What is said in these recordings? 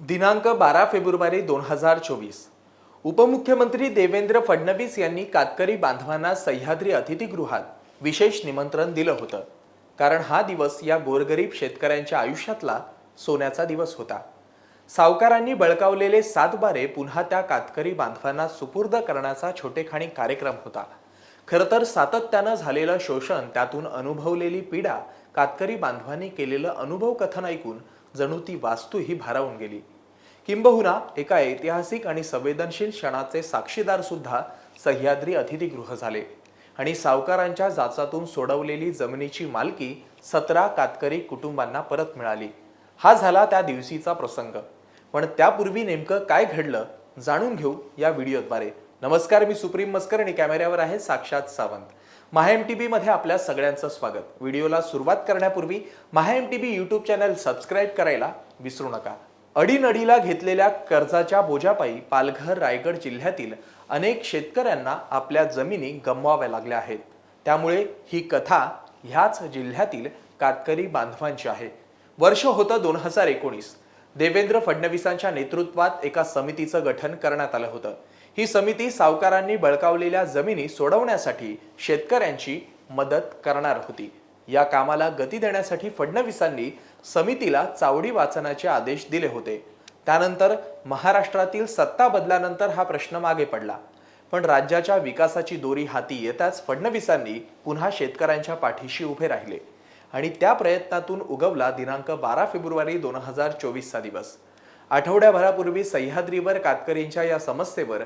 दिनांक बारा फेब्रुवारी दोन हजार चोवीस. उपमुख्यमंत्री देवेंद्र फडणवीस यांनी कातकरी बांधवांना सह्याद्री अतिथीगृहात विशेष निमंत्रण दिलं होतं. कारण हा दिवस या गोरगरीब शेतकऱ्यांच्या आयुष्यातला सोन्याचा दिवस होता. सावकारांनी बळकावलेले सातबारे पुन्हा त्या कातकरी बांधवांना सुपूर्द करण्याचा छोटेखाणी कार्यक्रम होता. खरं तर सातत्यानं झालेलं शोषण त्यातून अनुभवलेली पीडा कातकरी बांधवांनी केलेलं अनुभव कथन ऐकून जणू ती वास्तू ही भारावून गेली. किंबहुना एका ऐतिहासिक आणि संवेदनशील क्षणाचे साक्षीदार सुद्धा सह्याद्री अतिथीगृह झाले आणि सावकारांच्या जाचातून सोडवलेली जमिनीची मालकी सतरा कातकरी कुटुंबांना परत मिळाली. हा झाला त्या दिवशीचा प्रसंग. पण त्यापूर्वी नेमकं काय घडलं जाणून घेऊ या व्हिडिओद्वारे. नमस्कार मी सुप्रीम मस्कर आणि कॅमेऱ्यावर आहे साक्षात सावंत. महा टी बीमध्ये आपल्या सगळ्यांचं स्वागत. व्हिडिओला सुरुवात करण्यापूर्वी Maha M T B YouTube channel subscribe करायला विसरू नका. अडीनडीला घेतलेल्या कर्जाच्या बोजापायी पालघर रायगड जिल्ह्यातील अनेक शेतकऱ्यांना आपल्या जमिनी गमवाव्या लागल्या आहेत. त्यामुळे ही कथा ह्याच जिल्ह्यातील कातकरी बांधवांची आहे. वर्ष होतं दोन हजार एकोणीस. देवेंद्र फडणवीसांच्या नेतृत्वात एका समितीचं गठन करण्यात आलं होतं. ही समिती सावकारांनी बळकावलेल्या जमिनी सोडवण्यासाठी शेतकऱ्यांची मदत करणार होती. या कामाला गती देण्यासाठी फडणवीसांनी समितीला चावडी वाचनाचे आदेश दिले होते. त्यानंतर महाराष्ट्रातील सत्ता बदलानंतर हा प्रश्न मागे पडला. पण राज्याच्या विकासाची दोरी हाती येताच फडणवीसांनी पुन्हा शेतकऱ्यांच्या पाठीशी उभे राहिले आणि त्या प्रयत्नातून उगवला दिनांक बारा फेब्रुवारी दोन हजार चोवीसचा दिवस. आठवड्याभरापूर्वी सह्याद्रीवर कातकरींच्या या समस्येवर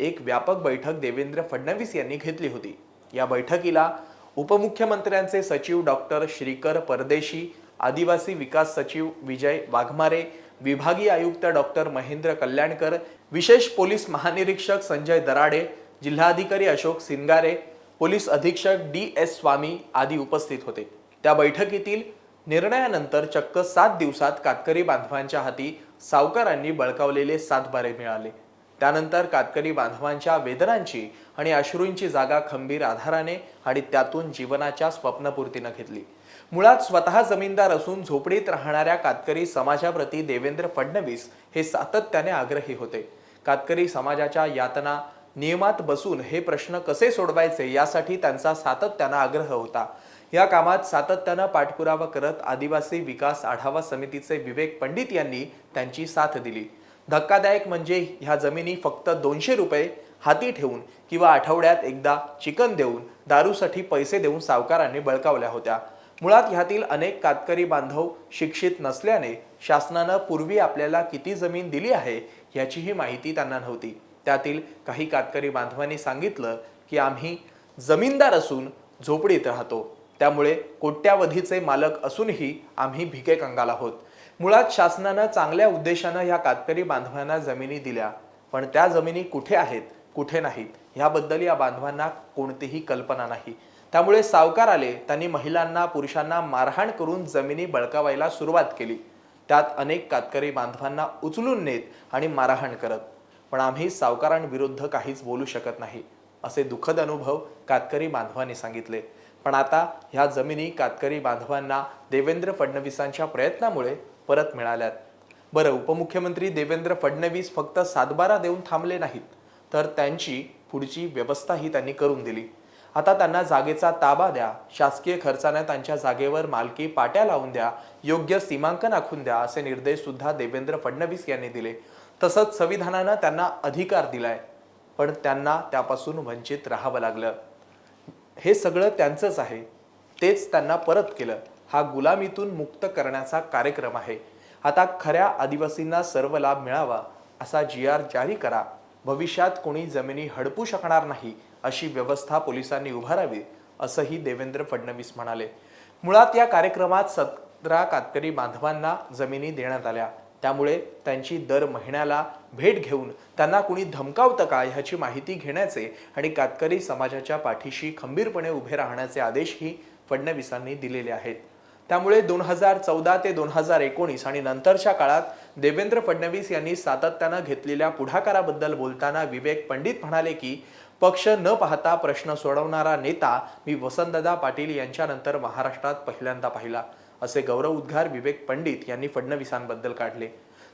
एक व्यापक बैठक देवेंद्र फडणवीस यांनी घेतली होती. या बैठकीला उपमुख्यमंत्र्यांचे सचिव डॉक्टर श्रीकर परदेशी आदिवासी विकास सचिव विजय वाघमारे विभागीय आयुक्त डॉक्टर महेंद्र कल्याणकर विशेष पोलीस महानिरीक्षक संजय दराडे जिल्हाधिकारी अशोक सिंगारे पोलीस अधीक्षक डी एस स्वामी आदी उपस्थित होते. त्या बैठकीतील निर्णयानंतर चक्क सात दिवसात कातकरी बांधवांच्या हाती सावकारांनी बळकावलेले सातबारे मिळाले. त्यानंतर कातकरी बांधवांच्या वेदनांची आणि अश्रूंची जागा खंबीर आधाराने आणि त्यातून जीवनाच्या स्वप्नपूर्तीनं घेतली. मुळात स्वतः जमीनदार असून झोपडीत राहणाऱ्या कातकरी समाजाप्रती देवेंद्र फडणवीस हे सातत्याने आग्रही होते. कातकरी समाजाच्या यातना नियमात बसून हे प्रश्न कसे सोडवायचे यासाठी त्यांचा सातत्यानं आग्रह होता. या कामात सातत्यानं पाठपुरावा करत आदिवासी विकास आढावा समितीचे विवेक पंडित यांनी त्यांची साथ दिली. धक्कादायक म्हणजे ह्या जमिनी फक्त दोनशे रुपये हाती ठेवून किंवा आठवड्यात एकदा चिकन देऊन दारूसाठी पैसे देऊन सावकारांनी बळकावल्या होत्या. मुळात ह्यातील अनेक कातकरी बांधव शिक्षित नसल्याने शासनानं पूर्वी आपल्याला किती जमीन दिली आहे ह्याचीही माहिती त्यांना नव्हती. त्यातील काही कातकरी बांधवांनी सांगितलं की आम्ही जमीनदार असून झोपडीत राहतो. त्यामुळे कोट्यावधीचे मालक असूनही आम्ही भिके कंगाल आहोत. मुळात शासनानं चांगल्या उद्देशानं ह्या कातकरी बांधवांना जमिनी दिल्या. पण त्या जमिनी कुठे आहेत कुठे नाहीत ह्याबद्दल या बांधवांना कोणतीही कल्पना नाही. त्यामुळे सावकार आले त्यांनी महिलांना पुरुषांना मारहाण करून जमिनी बळकावायला सुरुवात केली. त्यात अनेक कातकरी बांधवांना उचलून नेत आणि मारहाण करत. पण आम्ही सावकारांविरुद्ध काहीच बोलू शकत नाही असे दुःखद अनुभव कातकरी बांधवांनी सांगितले. पण आता ह्या जमिनी कातकरी बांधवांना देवेंद्र फडणवीसांच्या प्रयत्नामुळे परत मिळाल्यात. बरं उपमुख्यमंत्री देवेंद्र फडणवीस फक्त सातबारा देऊन थांबले नाहीत तर त्यांची पुढची व्यवस्थाही त्यांनी करून दिली. आता त्यांना जागेचा ताबा द्या शासकीय खर्चाने त्यांच्या जागेवर मालकी पाट्या लावून द्या योग्य सीमांकन आखून द्या असे निर्देश सुद्धा देवेंद्र फडणवीस यांनी दिले. तसंच संविधानानं त्यांना अधिकार दिलाय पण त्यांना त्यापासून वंचित राहावं लागलं. हे सगळं त्यांचंच आहे तेच त्यांना परत केलं. हा गुलामीतून मुक्त करण्याचा कार्यक्रम आहे. आता खऱ्या आदिवासींना सर्व लाभ मिळावा असा जी आर जारी करा. भविष्यात कोणी जमिनी हडपू शकणार नाही अशी व्यवस्था पोलिसांनी उभारावी असंही देवेंद्र फडणवीस म्हणाले. मुळात या कार्यक्रमात सतरा कातकरी बांधवांना जमिनी देण्यात आल्या. त्यामुळे त्यांची दर महिन्याला भेट घेऊन त्यांना कुणी धमकावतं का ह्याची माहिती घेण्याचे आणि कातकरी समाजाच्या पाठीशी खंबीरपणे उभे राहण्याचे आदेशही फडणवीसांनी दिलेले आहेत. त्यामुळे दोन हजार चौदा ते दोन हजार एकोणीस आणि नंतरच्या काळात देवेंद्र फडणवीस यांनी सातत्यानं घेतलेल्या पुढाकाराबद्दल बोलताना विवेक पंडित म्हणाले की पक्ष न पाहता प्रश्न सोडवणारा नेता मी वसंतदा पाटील यांच्यानंतर महाराष्ट्रात पहिल्यांदा पाहिला असे गौरव उद्गार विवेक पंडित यांनी फडणवीसांबद्दल काढले.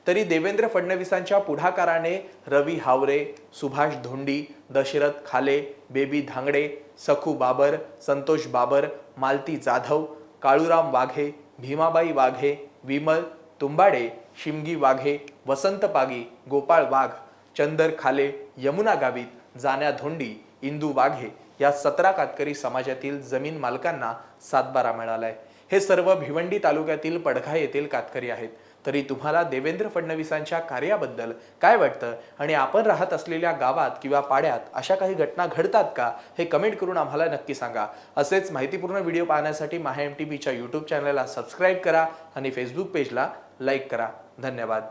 तरी देवेंद्र फडणवीसांच्या पुढाकाराने रवी हावरे सुभाष धोंडी दशरथ खाले बेबी धांगडे सखू बाबर संतोष बाबर मालती जाधव काळूराम वाघे भीमाबाई वाघे विमल तुंबाडे शिमगी वाघे वसंत पागी गोपाळ वाघ चंदर खाले यमुना गावित जाण्या धोंडी इंदू वाघे या सतरा कातकरी समाजातील जमीन मालकांना सातबारा मिळालाय. हे सर्व भिवंडी तालुक्यातील पडघा येथील कातकरी आहेत. तरी तुम्हाला देवेंद्र फडणवीसांच्या कार्याबद्दल काय वाटतं? आणि आपण राहत असलेल्या गावात किंवा पाड्यात अशा काही घटना घडतात का? हे कमेंट करून आम्हाला नक्की सांगा. असेच माहितीपूर्ण व्हिडिओ पाहण्यासाठी माहा एम टी बीच्या यूट्यूब चॅनलला सबस्क्राईब करा आणि फेसबुक पेजला लाईक करा. धन्यवाद.